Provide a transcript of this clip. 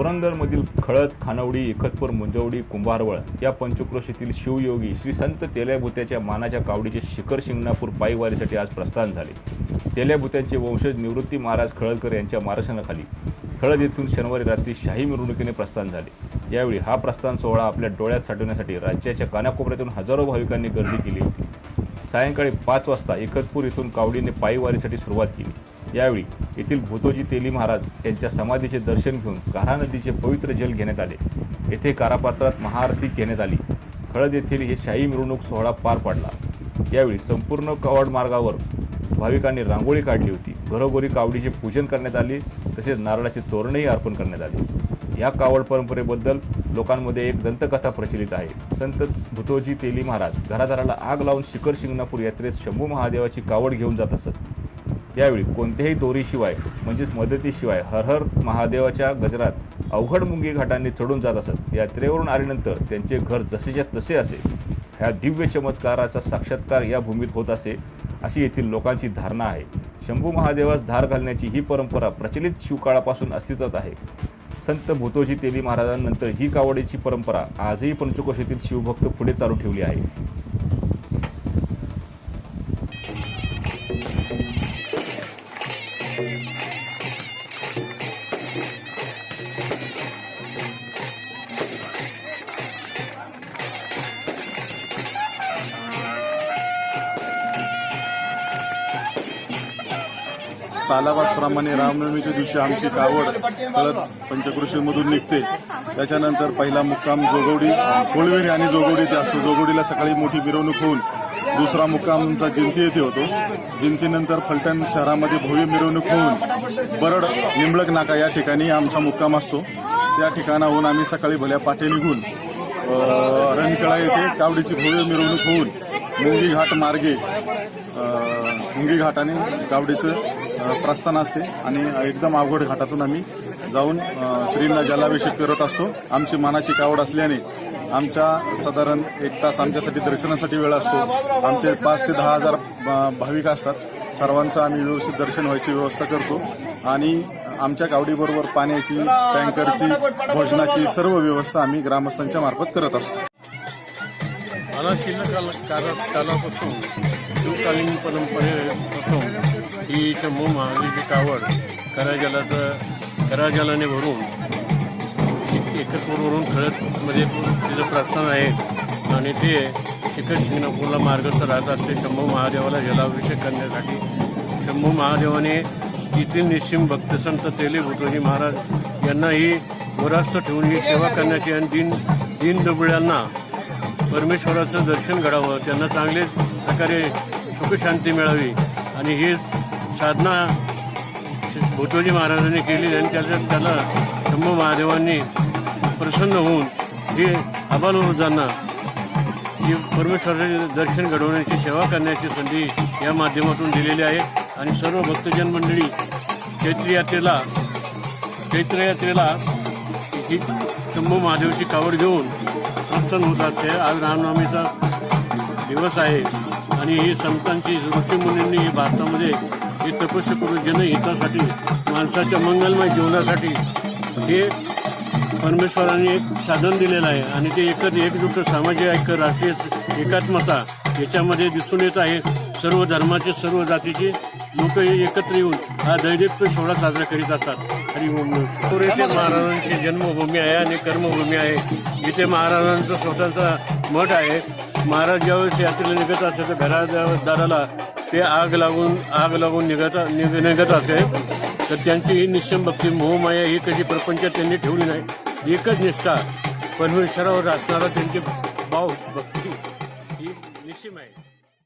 पुरंदरमधील खळद खानवडी एकतपूर मुंजवडी कुंभारवळ या पंचक्रोशीतील शिवयोगी श्री संत तेल्याभूत्याच्या मानाच्या कावडीचे शिखर शिंगणापूर पायीवारीसाठी आज प्रस्थान झाले. तेल्याभूत्यांचे वंशज निवृत्ती महाराज खळदकर यांच्या मार्गदर्शनाखाली खळद येथून शनिवारी रात्री शाही मिरवणुकीने प्रस्थान झाले. यावेळी हा प्रस्थान सोहळा आपल्या डोळ्यात साठवण्यासाठी राज्याच्या कानाकोपऱ्यातून हजारो भाविकांनी गर्दी केली होती. सायंकाळी पाच वाजता एकतपूर येथून कावडीने पायीवारीसाठी सुरुवात केली. यावेळी येथील भूतोजी तेली महाराज यांच्या समाधीचे दर्शन घेऊन कारा नदीचे पवित्र जल घेण्यात आले. येथे कारापात्रात महाआरती घेण्यात आली. खळद येथील हे शाही मिरवणूक सोहळा पार पडला. यावेळी संपूर्ण कवाड मार्गावर भाविकांनी रांगोळी काढली होती. घरोघरी कावडीचे पूजन करण्यात आले. तसेच नारळाचे तोरणही अर्पण करण्यात आले. या कावड परंपरेबद्दल लोकांमध्ये एक दंतकथा प्रचलित आहे. संत भुतोजी तेली महाराज घरादाराला आग लावून शिखर शिंगणापूर यात्रेत शंभू महादेवाची कावड घेऊन जात असत. यावेळी कोणत्याही दोरीशिवाय म्हणजेच मदतीशिवाय हरहर महादेवाच्या गजरात अवघड मुंगी घाटांनी चढून जात असत. यात्रेवरून आल्यानंतर त्यांचे घर जसेच्या तसे असे. ह्या दिव्य चमत्काराचा साक्षात्कार या भूमीत होत असे अशी येथील लोकांची धारणा आहे. शंभू महादेवास धार घालण्याची ही परंपरा प्रचलित शिवकाळापासून अस्तित्वात आहे. संत भूतोजी तेली महाराजांनंतर ही कावडीची परंपरा आजही पंचकोशीतील शिवभक्त पुढे चालू ठेवली आहे. सालाबादप्रमाणे रामनवमीच्या दिवशी आमची कावड कळत पंचकृषीमधून निघते. त्याच्यानंतर पहिला मुक्काम जोगवडी कोळवेरी आणि जोगवडी ते असतो जोगवडीला सकाळी मोठी मिरवणूक होऊन दुसरा मुक्काम आमचा जिंती येथे होतो. जिंतीनंतर फलटण शहरामध्ये भव्य मिरवणूक होऊन बरड निंबळक नाका या ठिकाणी आमचा मुक्काम असतो. त्या ठिकाणाहून आम्ही सकाळी भल्या पाठे निघून अ, रणखेळा येथे कावडीची भव्य मिरवणूक होऊन मुंगी घाट मार्गे मुंगी घाटाने गावडीचं प्रस्थान असते आणि एकदम अवघड घाटातून आम्ही जाऊन श्रींना जलाभिषेक करत असतो. आमची मनाची कावड असल्याने आमच्या साधारण एक तास आमच्यासाठी दर्शनासाठी वेळ असतो. आमचे पाच ते दहा हजार भाविक असतात. सर्वांचं आम्ही व्यवस्थित दर्शन व्हायची व्यवस्था करतो. आणि आमच्या गावडीबरोबर पाण्याची टँकरची भोजनाची सर्व व्यवस्था आम्ही ग्रामस्थांच्या मार्फत करत असतो. मला शिल्लक काल- काला- कालापासून शिवकालीन परंपरेपासून ही शंभू महादेवीची कावड कराजलाचं कराजलाने भरून एकरपूरवरून खळदमध्ये म्हणजे तिचं प्रस्थान आहे. आणि ते शिखर शिंगणापूरला मार्गस्थ राहतात. ते शंभू महादेवाला जलाभिषेक करण्यासाठी. शंभू महादेवाने येथील निश्चिम भक्तसंत तेले भुतोजी महाराज यांना ही वरास्त ठेवून ही सेवा करण्याची आणि दिन दिन दुबळ्यांना परमेश्वराचं दर्शन घडावं त्यांना चांगले प्रकारे सुखशांती मिळावी. आणि ही साधना भोटोजी महाराजांनी केली आणि त्याच्या त्याला शंभू महादेवांनी प्रसन्न होऊन हे आबालवृद्धांना ही परमेश्वराचे दर्शन घडवण्याची सेवा करण्याची संधी या माध्यमातून दिलेली आहे. आणि सर्व भक्तजन मंडळी चैत्र यात्रेला चैत्र यात्रेला ही शंभू महादेवची कावड घेऊन प्रस्थान होतात ते आज रामनवमीचा दिवस आहे. आणि ही संतांची ऋषीमुनींनी ही भारतामध्ये ही तपस्या करून जनहितासाठी माणसाच्या मंगलमय जीवनासाठी हे परमेश्वराने एक साधन दिलेलं आहे. आणि ते एकच एकजुट सामाजिक ऐक्य राष्ट्रीय एकात्मता याच्यामध्ये दिसून येत आहे. सर्व धर्माचे सर्व जातीचे लोक एकत्र येऊन हा दैदिप्य सोहळा साजरा करीत असतात हरी ओम नमः. येथे महाराजांची जन्मभूमी आहे आणि कर्मभूमी आहे. इथे महाराजांचा स्वतःचा मठ आहे. महाराज ज्यावेळेस यात्रेला निघत असेल तर घरादाराला ते आग लागून आग लागून निघत निघ- निघत असे. तर त्यांची ही निश्चम भक्ती मोहमाया ही कशी प्रपंच त्यांनी ठेवली नाही एकच निष्ठा. परमेश्वरावर असणारा त्यांचे भाव भक्ती ही निश्चिम आहे.